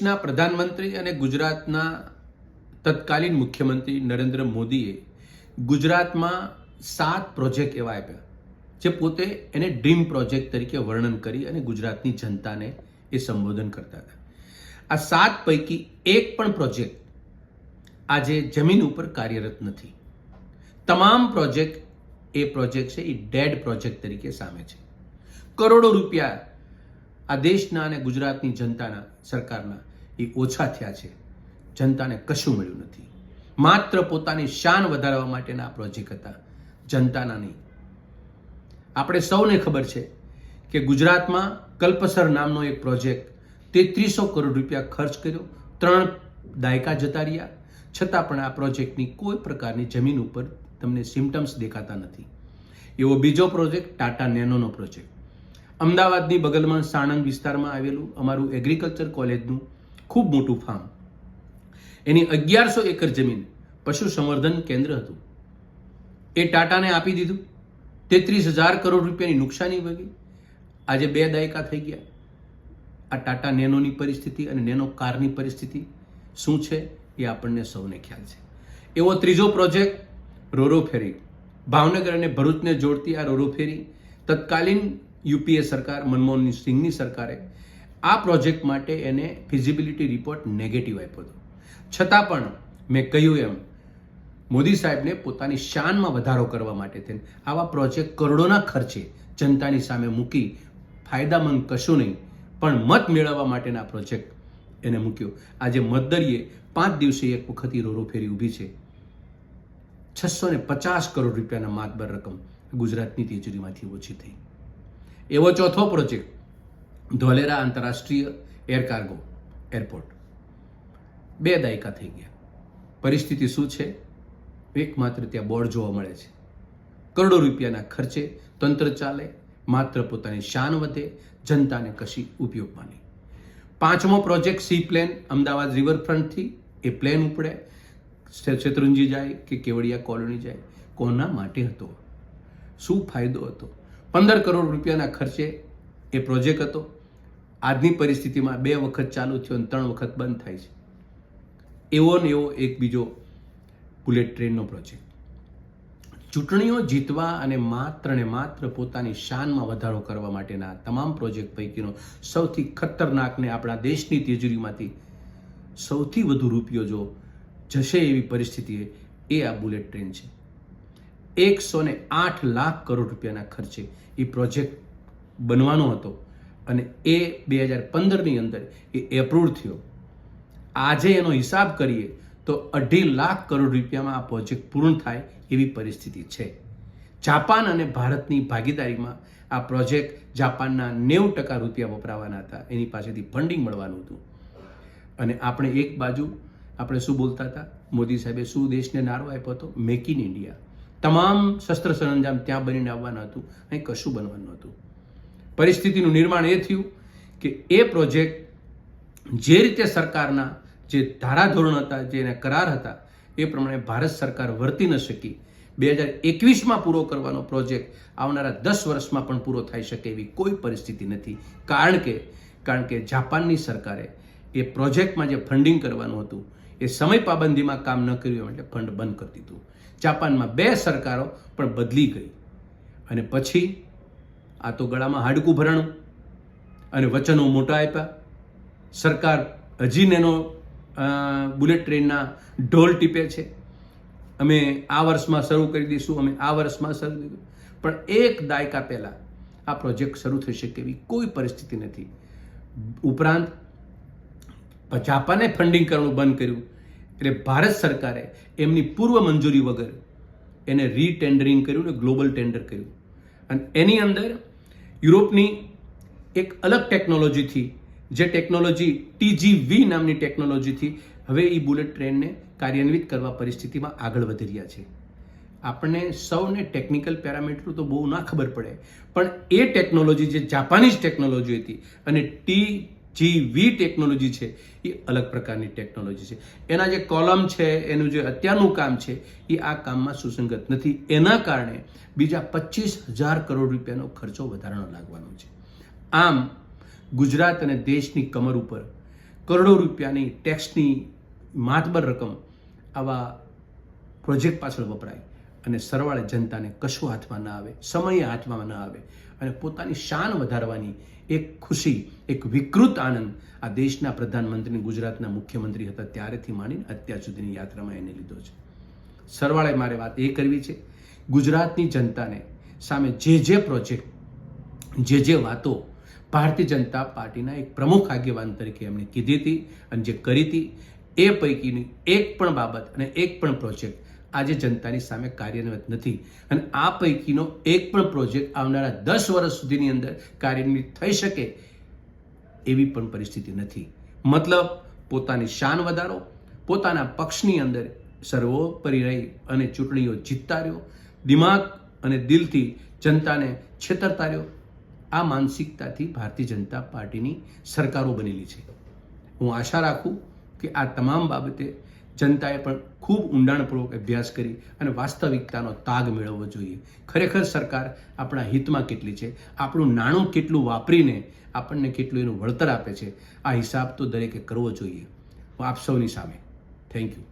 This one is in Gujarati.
દેશના પ્રધાનમંત્રી અને ગુજરાતના તત્કાલીન મુખ્યમંત્રી નરેન્દ્ર મોદીએ ગુજરાતમાં સાત પ્રોજેક્ટ એવા આપ્યા, જે પોતે એને ડ્રીમ પ્રોજેક્ટ તરીકે વર્ણન કરી અને ગુજરાતની જનતાને એ સંબોધન કરતા હતા. આ સાત પૈકી એક પણ પ્રોજેક્ટ આજે જમીન ઉપર કાર્યરત નથી. તમામ પ્રોજેક્ટ, એ પ્રોજેક્ટ છે, એ ડેડ પ્રોજેક્ટ તરીકે સામે છે. કરોડો રૂપિયા આ દેશના અને ગુજરાતની જનતાના સરકારના એ ઓછા થયા છે. જનતાને કશું મળ્યું નથી. માત્ર પોતાની શાન વધારવા માટેના આ પ્રોજેક્ટ હતા. જનતાના નહીં આપણે સૌને ખબર છે કે ગુજરાતમાં કલ્પસર નામનો એક પ્રોજેક્ટ તેત્રીસો કરોડ રૂપિયા ખર્ચ કર્યો. ત્રણ દાયકા જતા રહ્યા. છતાં પણ આ પ્રોજેક્ટની કોઈ પ્રકારની જમીન ઉપર તમને સિમ્ટમ્સ દેખાતા નથી. એવો બીજો પ્રોજેક્ટ ટાટા નેનોનો પ્રોજેક્ટ અમદાવાદની બગલમાં સાણંદ વિસ્તારમાં આવેલું અમારું એગ્રીકલ્ચર કોલેજનું ખૂબ મોટું ફાર્મ. એની અગિયારસો એકર જમીન પશુ સંવર્ધન કેન્દ્ર હતું. એ ટાટાને આપી દીધું. તેત્રીસ હજાર કરોડ રૂપિયાની નુકસાની વગી. આજે બે દાયકા થઈ ગયા. આ ટાટા નેનોની પરિસ્થિતિ અને નેનો કારની પરિસ્થિતિ શું છે એ આપણને સૌને ખ્યાલ છે. એવો ત્રીજો પ્રોજેક્ટ રોરો ફેરી. ભાવનગર અને ભરૂચને જોડતી આ રોરો ફેરી તત્કાલીન યુપીએ સરકાર, મનમોહન સિંહની સરકારે આ પ્રોજેક્ટ માટે એને ફિઝિબિલિટી રિપોર્ટ નેગેટિવ આપ્યો હતો. છતાં પણ મેં કહ્યું એમ, મોદી સાહેબને પોતાની શાનમાં વધારો કરવા માટે થઈને આવા પ્રોજેક્ટ કરોડોના ખર્ચે જનતાની સામે મૂકી ફાયદામંદ કશું નહીં, પણ મત મેળવવા માટેના પ્રોજેક્ટ એને મૂક્યો. આજે મતદરીએ પાંચ દિવસે એક વખત રોરો ફેરી ઊભી છે. છસો ને પચાસ કરોડ રૂપિયાના માતબર રકમ ગુજરાતની તિજોરીમાંથી ઓછી થઈ. એવો ચોથો પ્રોજેક્ટ ધોલેરા આંતરરાષ્ટ્રીય એર કાર્ગો એરપોર્ટ. બે દાયકા થઈ ગયા. પરિસ્થિતિ શું છે? એકમાત્ર ત્યાં બોર્ડ જોવા મળે છે. કરોડો રૂપિયાના ખર્ચે તંત્ર ચાલે, માત્ર પોતાની શાન વધે, જનતાને કશી ઉપયોગમાં નહીં પાંચમો પ્રોજેક્ટ સી પ્લેન અમદાવાદ રિવરફ્રન્ટથી એ પ્લેન ઉપડે. શેત્રુંજી જાય કે કેવડિયા કોલોની જાય, કોના માટે હતો? શું ફાયદો હતો? પંદર કરોડ રૂપિયાના ખર્ચે એ પ્રોજેક્ટ હતો. આજની પરિસ્થિતિમાં બે વખત ચાલુ થયો અને ત્રણ વખત બંધ થાય છે. એવો ને એવો એક બીજો બુલેટ ટ્રેનનો પ્રોજેક્ટ ચૂંટણીઓ જીતવા અને માત્ર ને માત્ર પોતાની શાનમાં વધારો કરવા માટેના તમામ પ્રોજેક્ટ પૈકીનો સૌથી ખતરનાકને આપણા દેશની તિજોરીમાંથી સૌથી વધુ રૂપિયો જો જશે એવી પરિસ્થિતિ એ આ બુલેટ ટ્રેન છે. એકસો ને આઠ લાખ કરોડ રૂપિયાના ખર્ચે એ પ્રોજેક્ટ બનવાનો હતો. અને એ બે હજાર પંદરની અંદર એ એપ્રુવ થયો. આજે એનો હિસાબ કરીએ તો અઢી લાખ કરોડ રૂપિયામાં આ પ્રોજેક્ટ પૂર્ણ થાય એવી પરિસ્થિતિ છે. જાપાન અને ભારતની ભાગીદારીમાં આ પ્રોજેક્ટ જાપાનના નેવું ટકા રૂપિયા વપરાવાના હતા. એની પાસેથી ફંડિંગ મળવાનું હતું. અને આપણે એક બાજુ, આપણે શું બોલતા હતા? મોદી સાહેબે શું દેશને નારો આપ્યો હતો? મેક ઇન ઇન્ડિયા તમામ શસ્ત્ર સરંજામ ત્યાં બનીને આવવાનું હતું. અહીં કશું બનવાનું હતું પરિસ્થિતિનું નિર્માણ એ થયું કે એ પ્રોજેક્ટ જે રીતે સરકારના જે ધારાધોરણ હતા, જે એના કરાર હતા, એ પ્રમાણે ભારત સરકાર વર્તી ન શકી. બે હજાર એકવીસમાં પૂરો કરવાનો પ્રોજેક્ટ આવનારા દસ વર્ષમાં પણ પૂરો થઈ શકે એવી કોઈ પરિસ્થિતિ નથી. કારણ કે કારણ કે જાપાનની સરકારે એ પ્રોજેક્ટમાં જે ફંડિંગ કરવાનું હતું, એ સમય પાબંદીમાં કામ ન કર્યું એટલે ફંડ બંધ કરી દીધું. જાપાનમાં બે સરકારો પણ બદલી ગઈ. અને પછી આ તો ગળામાં હાડકું ભરાણું. અને વચનો મોટા આપ્યા. સરકાર હજી એનો બુલેટ ટ્રેનના ઢોલ ટીપે છે. અમે આ વર્ષમાં શરૂ કરી દઈશું, અમે આ વર્ષમાં શરૂ કરી પણ એક દાયકા પહેલાં આ પ્રોજેક્ટ શરૂ થઈ શકે એવી કોઈ પરિસ્થિતિ નથી. ઉપરાંત જાપાને ફંડિંગ કરવાનું બંધ કર્યું. એટલે ભારત સરકારે એમની પૂર્વ મંજૂરી વગર એને રીટેન્ડરિંગ કર્યું ને ગ્લોબલ ટેન્ડર કર્યું. અને એની અંદર યુરોપની એક અલગ ટેકનોલોજીથી જે ટેકનોલોજી ટીજીવી નામની ટેકનોલોજીથી હવે એ બુલેટ ટ્રેનને કાર્યાન્વિત કરવા પરિસ્થિતિમાં આગળ વધી રહ્યા છે. આપણને સૌને ટેકનિકલ પેરામીટર તો બહુ ના ખબર પડે, પણ એ ટેકનોલોજી જે જાપાનીઝ ટેકનોલોજી હતી અને ટી જી ટેકનોલોજી છે, એ અલગ પ્રકારની ટેકનોલોજી છે. એના જે કોલમ છે, એનું જે અત્યારનું કામ છે, એ આ કામમાં સુસંગત નથી. એના કારણે બીજા પચીસ હજાર કરોડ રૂપિયાનો ખર્ચો વધારાનો લાગવાનો છે. આમ, ગુજરાત અને દેશની કમર ઉપર કરોડો રૂપિયાની ટેક્સની માતબર રકમ આવા પ્રોજેક્ટ પાછળ વપરાય. અને સરવાળે જનતાને કશું હાથમાં ના આવે, સમય હાથમાં ના આવે અને પોતાની શાન વધારવાની એક ખુશી, એક વિકૃત આનંદ આ દેશના પ્રધાનમંત્રી, ગુજરાતના મુખ્યમંત્રી હતા ત્યારેથી માંડીને અત્યાર સુધીની યાત્રામાં એને લીધો છે. સરવાળે મારે વાત એ કરવી છે, ગુજરાતની જનતાને સામે જે જે પ્રોજેક્ટ જે જે વાતો ભારતીય જનતા પાર્ટીના એક પ્રમુખ આગેવાન તરીકે એમણે કીધી હતી અને જે કરી હતી, એ પૈકીની એક પણ બાબત અને એક પણ પ્રોજેક્ટ આજે જનતાની સામે કાર્યાન્વિત નથી. અને આ પૈકીનો એક પણ પ્રોજેક્ટ આવનારા દસ વર્ષ સુધીની અંદર કાર્યાન્વિત થઈ શકે એવી પણ પરિસ્થિતિ નથી. મતલબ, પોતાની શાન વધારો, પોતાના પક્ષની અંદર સર્વોપરી રહી અને ચૂંટણીઓ જીતતા રહ્યો દિમાગ અને દિલથી જનતાને છેતરતા રહ્યો આ માનસિકતાથી ભારતીય જનતા પાર્ટીની સરકારો બનેલી છે. હું આશા રાખું કે આ તમામ બાબતે જનતાએ પણ ખૂબ ઊંડાણપૂર્વક અભ્યાસ કરી અને વાસ્તવિકતાનો તાગ મેળવવો જોઈએ. ખરેખર સરકાર આપણા હિતમાં કેટલી છે? આપણું નાણું કેટલું વાપરીને આપણને કેટલું એનું વળતર આપે છે? આ હિસાબ તો દરેકે કરવો જોઈએ. હું આપ સૌની સામે. Thank you